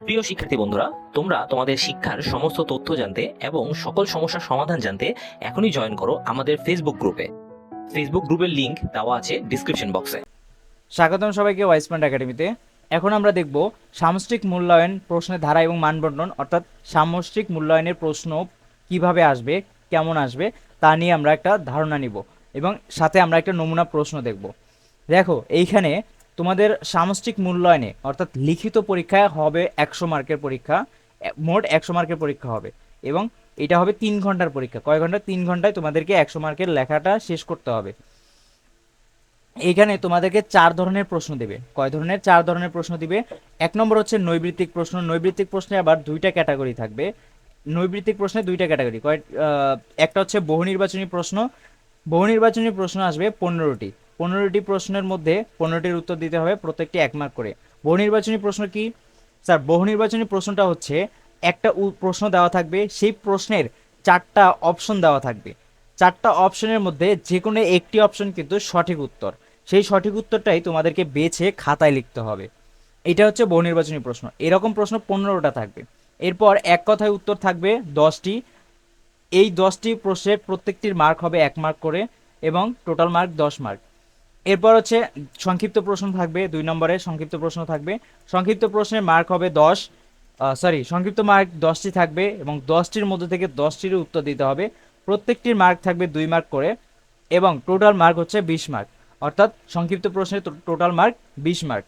প্রিয় শিক্ষার্থী বন্ধুরা, তোমরা তোমাদের শিক্ষার সমস্ত তথ্য জানতে এবং সকল সমস্যার সমাধান জানতে এখনই জয়েন করো আমাদের ফেসবুক গ্রুপে ফেসবুক গ্রুপের লিংক দেওয়া আছে ডিসক্রিপশন বক্সে স্বাগতম সবাইকে ওয়াইসপয়েন্ট একাডেমিতে এখন আমরা দেখব সামষ্টিক মূল্যায়ন, প্রশ্নের ধারা এবং মানবন্টন অর্থাৎ সামষ্টিক মূল্যায়নের প্রশ্ন কীভাবে আসবে, কেমন আসবে, তা নিয়ে আমরা একটা ধারণা নিব এবং সাথে আমরা একটা নমুনা প্রশ্ন দেখব। দেখো, এইখানে তোমাদের সামষ্টিক মূল্যায়নে, অর্থাৎ লিখিত পরীক্ষায় হবে একশো মার্কের পরীক্ষা মোট একশো মার্কের পরীক্ষা হবে। এবং এটা হবে তিন ঘণ্টার পরীক্ষা। কয় ঘণ্টা? তিন ঘন্টায় তোমাদেরকে একশো মার্কের লেখাটা শেষ করতে হবে। এখানে তোমাদেরকে চার ধরনের প্রশ্ন দেবে। কয় ধরনের? চার ধরনের প্রশ্ন দিবে। এক নম্বর হচ্ছে নৈবৃত্তিক প্রশ্ন। নৈবৃত্তিক প্রশ্নে আবার দুইটা ক্যাটাগরি থাকবে। নৈবৃত্তিক প্রশ্নে দুইটা ক্যাটাগরি। কয় একটা হচ্ছে বহু নির্বাচনী প্রশ্ন। বহু নির্বাচনী প্রশ্ন আসবে পনেরোটি। পনেরোটি প্রশ্নের মধ্যে পনেরোটির উত্তর দিতে হবে প্রত্যেকটি এক মার্ক করে। বহু নির্বাচনী প্রশ্ন কি? স্যার বহু নির্বাচনী প্রশ্নটা হচ্ছে, একটা প্রশ্ন দেওয়া থাকবে, সেই প্রশ্নের চারটা অপশন দেওয়া থাকবে। চারটা অপশনের মধ্যে যে কোনো একটি অপশন কিন্তু সঠিক উত্তর। সেই সঠিক উত্তরটাই তোমাদেরকে বেছে খাতায় লিখতে হবে। এটা হচ্ছে বহু নির্বাচনী প্রশ্ন। এরকম প্রশ্ন পনেরোটা থাকবে। এরপর এক কথায় উত্তর থাকবে দশটি। এই দশটি প্রশ্নের প্রত্যেকটির মার্ক হবে এক মার্ক করে এবং টোটাল মার্ক দশ মার্ক এরপর হচ্ছে সংক্ষিপ্ত প্রশ্ন থাকবে, দুই নম্বরে সংক্ষিপ্ত প্রশ্ন থাকবে। সংক্ষিপ্ত প্রশ্নের মার্ক হবে দশ সরি সংক্ষিপ্ত মার্ক দশটি থাকবে এবং দশটির মধ্যে থেকে দশটির উত্তর দিতে হবে। প্রত্যেকটির মার্ক থাকবে দুই মার্ক করে এবং টোটাল মার্ক হচ্ছে বিশ মার্ক অর্থাৎ সংক্ষিপ্ত প্রশ্নের টোটাল মার্ক বিশ মার্ক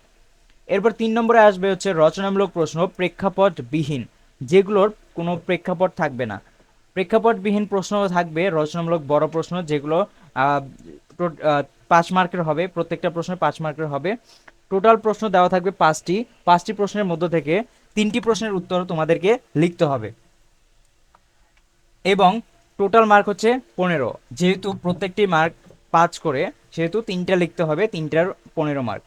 এরপর তিন নম্বরে আসবে হচ্ছে রচনামূলক প্রশ্ন প্রেক্ষাপট বিহীন যেগুলোর কোনো প্রেক্ষাপট থাকবে না। প্রেক্ষাপটবিহীন প্রশ্ন থাকবে, রচনামূলক বড় প্রশ্ন, যেগুলো পাঁচ মার্কের হবে, প্রত্যেকটা প্রশ্ন পাঁচ মার্কের হবে। টোটাল প্রশ্ন দেওয়া থাকবে পাঁচটি। পাঁচটি প্রশ্নের মধ্য থেকে তিনটি প্রশ্নের উত্তর তোমাদেরকে লিখতে হবে। এবং টোটাল মার্ক হচ্ছে পনেরো। যেহেতু প্রত্যেকটি মার্ক পাঁচ করে, সেহেতু তিনটা লিখতে হবে, তিনটার পনেরো মার্ক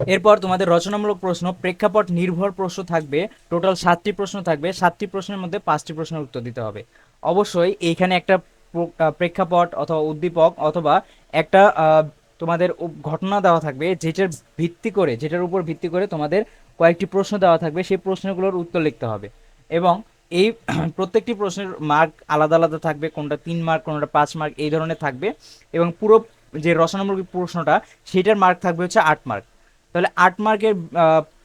এরপর তোমাদের রচনামূলক প্রশ্ন, প্রেক্ষাপট নির্ভর প্রশ্ন থাকবে টোটাল সাতটি প্রশ্ন থাকবে, সাতটি প্রশ্নের মধ্যে পাঁচটি প্রশ্নের উত্তর দিতে হবে। অবশ্যই এইখানে একটা প্রেক্ষাপট অথবা উদ্দীপক অথবা একটা তোমাদের ঘটনা দেওয়া থাকবে যেটার ভিত্তি করে, যেটার উপর ভিত্তি করে তোমাদের কয়েকটি প্রশ্ন দেওয়া থাকবে, সেই প্রশ্নগুলোর উত্তর লিখতে হবে। এবং এই প্রত্যেকটি প্রশ্নের মার্ক আলাদা আলাদা থাকবে, কোনটা তিন মার্ক কোনটা পাঁচ মার্ক এই ধরনের থাকবে। এবং পুরো যে রচনামূলক প্রশ্নটা, সেটার মার্ক থাকবে হচ্ছে আট মার্ক তাহলে আট মার্কের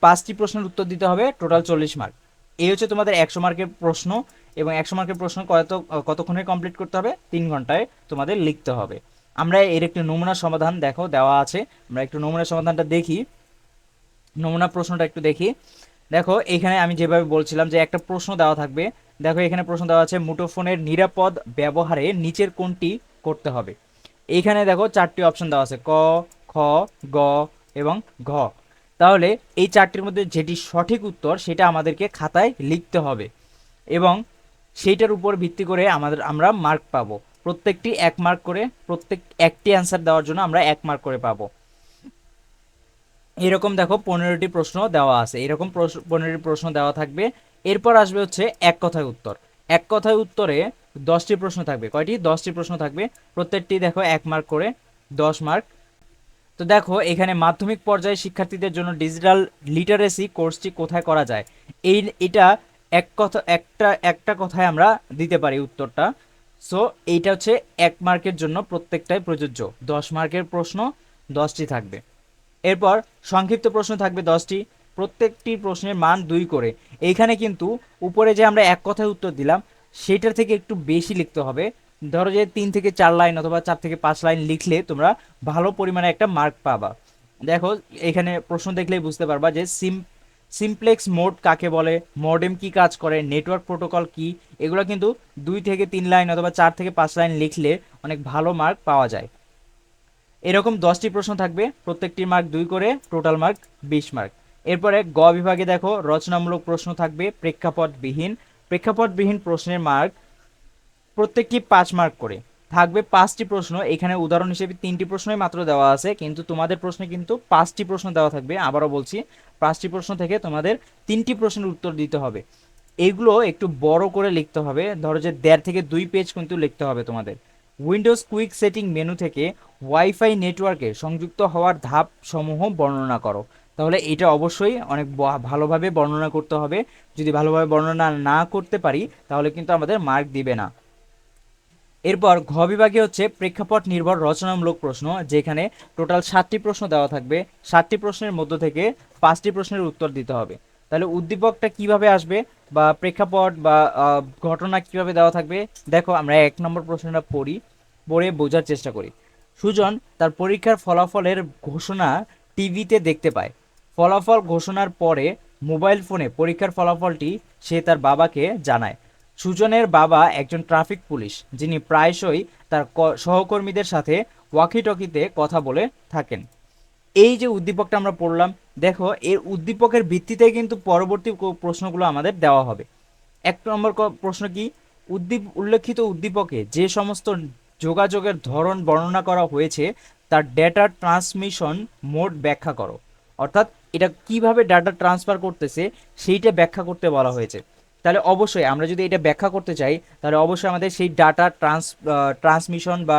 পাঁচটি প্রশ্নের উত্তর দিতে হবে টোটাল চল্লিশ মার্ক এই হচ্ছে তোমাদের একশো মার্কের প্রশ্ন। এবং একশো মার্কের প্রশ্ন কত, কতক্ষণে কমপ্লিট করতে হবে? তিন ঘন্টায় তোমাদের লিখতে হবে। আমরা এর একটি নমুনা সমাধান দেখো, দেওয়া আছে। আমরা একটু নমুনা সমাধানটা দেখি। নমুনা প্রশ্নটা একটু দেখি। দেখো, এখানে আমি যেভাবে বলছিলাম যে একটা প্রশ্ন দেওয়া থাকবে। দেখো, এখানে প্রশ্ন দেওয়া আছে, মুঠোফোনের নিরাপদ ব্যবহারে নিচের কোনটি করতে হবে? এইখানে দেখো, চারটি অপশন দেওয়া আছে, ক, খ, গ এবং ঘ। তাহলে এই চারটির মধ্যে যেটি সঠিক উত্তর, সেটা আমাদেরকে খাতায় লিখতে হবে। এবং সেইটার উপর ভিত্তি করে আমাদের, আমরা মার্ক পাবো। প্রত্যেকটি এক মার্ক করে, প্রত্যেক একটি অ্যান্সার দেওয়ার জন্য আমরা এক মার্ক করে পাবো। এরকম দেখো পনেরোটি প্রশ্ন দেওয়া আছে। এরকম পনেরোটি প্রশ্ন দেওয়া থাকবে। এরপর আসবে হচ্ছে এক কথায় উত্তর। এক কথায় উত্তরে দশটি প্রশ্ন থাকবে। কয়টি? দশটি প্রশ্ন থাকবে। প্রত্যেকটি দেখো এক মার্ক করে, দশ মার্ক তো দেখো এখানে মাধ্যমিক পর্যায়ে শিক্ষার্থীদের জন্য ডিজিটাল লিটারেসি কোর্সটি কোথায় করা যায়? এই, এটা এক কথা, একটা একটা কথায় আমরা দিতে পারি উত্তরটা। সো এইটা হচ্ছে এক মার্কের জন্য প্রত্যেকটাই প্রযোজ্য। দশ মার্কের প্রশ্ন, দশটি থাকবে। এরপর সংক্ষিপ্ত প্রশ্ন থাকবে দশটি। প্রত্যেকটি প্রশ্নের মান দুই করে। এইখানে কিন্তু উপরে যে আমরা এক কথায় উত্তর দিলাম সেটার থেকে একটু বেশি লিখতে হবে। ধরো যে তিন থেকে চার লাইন অথবা চার থেকে পাঁচ লাইন লিখলে তোমরা ভালো পরিমাণে একটা মার্ক পাবা। দেখো এখানে প্রশ্ন দেখলেই বুঝতে পারবা যে সিম সিমপ্লেক্স মোড কাকে বলে? মডেম কি কাজ করে? নেটওয়ার্ক প্রোটোকল কি? এগুলো কিন্তু দুই থেকে তিন লাইন অথবা চার থেকে পাঁচ লাইন লিখলে অনেক ভালো মার্ক পাওয়া যায়। এরকম দশটি প্রশ্ন থাকবে। প্রত্যেকটি মার্ক দুই করে টোটাল মার্ক বিশ মার্ক এরপরে গ বিভাগে দেখো, রচনামূলক প্রশ্ন থাকবে, প্রেক্ষাপটবিহীন। প্রেক্ষাপটবিহীন প্রশ্নের মার্ক প্রত্যেকটি পাঁচ মার্ক করে। থাকবে পাঁচটি প্রশ্ন। এখানে উদাহরণ হিসেবে তিনটি প্রশ্নই মাত্র দেওয়া আছে, কিন্তু তোমাদের প্রশ্নে কিন্তু পাঁচটি প্রশ্ন দেওয়া থাকবে। আবারও বলছি, পাঁচটি প্রশ্ন থেকে তোমাদের তিনটি প্রশ্নের উত্তর দিতে হবে। এগুলো একটু বড় করে লিখতে হবে। ধরো যে দেড় থেকে দুই পেজ কিন্তু লিখতে হবে তোমাদের। উইন্ডোজ কুইক সেটিং মেনু থেকে ওয়াইফাই নেটওয়ার্কে সংযুক্ত হওয়ার ধাপ সমূহ বর্ণনা করো। তাহলে এটা অবশ্যই অনেক ভালোভাবে বর্ণনা করতে হবে। যদি ভালোভাবে বর্ণনা না করতে পারি, তাহলে কিন্তু আমাদের মার্ক দিবে না। এরপর ঘ বিভাগে হচ্ছে প্রেক্ষাপট নির্ভর রচনামূলক প্রশ্ন, যেখানে টোটাল সাতটি প্রশ্ন দেওয়া থাকবে। সাতটি প্রশ্নের মধ্য থেকে পাঁচটি প্রশ্নের উত্তর দিতে হবে। তাহলে উদ্দীপকটা কীভাবে আসবে বা প্রেক্ষাপট বা ঘটনা কীভাবে দেওয়া থাকবে? দেখো, আমরা এক নম্বর প্রশ্নটা পড়ি, পড়ে বোঝার চেষ্টা করি। সুজন তার পরীক্ষার ফলাফলের ঘোষণা টিভিতে দেখতে পায়। ফলাফল ঘোষণার পরে মোবাইল ফোনে পরীক্ষার ফলাফলটি সে তার বাবাকে জানায়। সুজনের বাবা একজন ট্রাফিক পুলিশ, যিনি প্রায়শই তার সহকর্মীদের সাথে ওয়াকিটকিতে কথা বলে থাকেন। এই যে উদ্দীপকটা আমরা পড়লাম, দেখো, এর উদ্দীপকের ভিত্তিতে কিন্তু পরবর্তী প্রশ্নগুলো আমাদের দেওয়া হবে। এক নম্বর প্রশ্ন কি? উদ্দীপ উল্লেখিত উদ্দীপকে যে সমস্ত যোগাযোগের ধরন বর্ণনা করা হয়েছে, তার ডেটা ট্রান্সমিশন মোড ব্যাখ্যা করো। অর্থাৎ এটা কীভাবে ডাটা ট্রান্সফার করতেছে, সেইটা ব্যাখ্যা করতে বলা হয়েছে। তাহলে অবশ্যই আমরা যদি এটা ব্যাখ্যা করতে চাই, তাহলে অবশ্যই আমাদের সেই ডাটা ট্রান্স ট্রান্সমিশন বা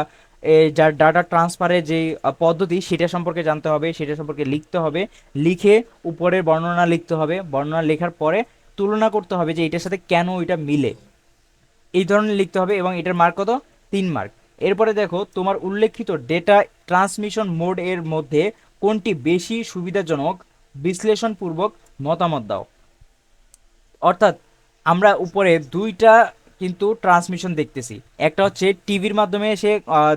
যার ডাটা ট্রান্সফারের যে পদ্ধতি, সেটা সম্পর্কে জানতে হবে, সেটা সম্পর্কে লিখতে হবে, লিখে উপরের বর্ণনা লিখতে হবে, বর্ণনা লেখার পরে তুলনা করতে হবে যে এটার সাথে কেন এটা মিলে। এই ধরনের লিখতে হবে এবং এটার মার্ক কত? তিন মার্ক এরপরে দেখো, তোমার উল্লেখিত ডেটা ট্রান্সমিশন মোড এর মধ্যে কোনটি বেশি সুবিধাজনক? বিশ্লেষণপূর্বক মতামত দাও। অর্থাৎ আমরা উপরে দুইটা কিন্তু ট্রান্সমিশন দেখতেছি। একটা হচ্ছে টিভির মাধ্যমে সে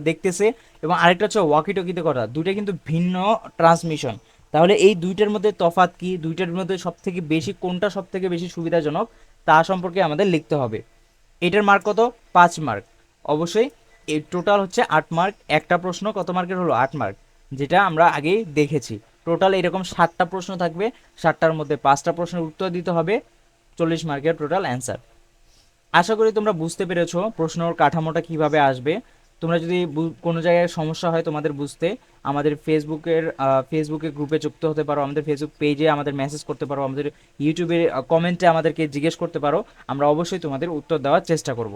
দেখতেছে এবং আরেকটা হচ্ছে ওয়াকিটকিতে কথা। দুইটা কিন্তু ভিন্ন ট্রান্সমিশন তাহলে এই দুইটার মধ্যে তফাৎ কি? দুইটার মধ্যে সব থেকে বেশি কোনটা সব থেকে বেশি সুবিধাজনক? তা সম্পর্কে আমাদের লিখতে হবে। এটার মার্ক কত? পাঁচ মার্ক অবশ্যই এই টোটাল হচ্ছে আট মার্ক একটা প্রশ্ন কত মার্কের হলো? আট মার্ক যেটা আমরা আগেই দেখেছি। টোটাল এরকম সাতটা প্রশ্ন থাকবে। সাতটার মধ্যে পাঁচটা প্রশ্নের উত্তর দিতে হবে। চল্লিশ মার্কের টোটাল অ্যান্সার আশা করি তোমরা বুঝতে পেরেছ প্রশ্নর কাঠামোটা কীভাবে আসবে। তোমরা যদি কোনো জায়গায় সমস্যা হয় তোমাদের বুঝতে আমাদের ফেসবুকের ফেসবুকে গ্রুপে যুক্ত হতে পারো, আমাদের ফেসবুক পেজে আমাদের মেসেজ করতে পারো, আমাদের ইউটিউবে কমেন্টে আমাদেরকে জিজ্ঞেস করতে পারো। আমরা অবশ্যই তোমাদের উত্তর দেওয়ার চেষ্টা করব।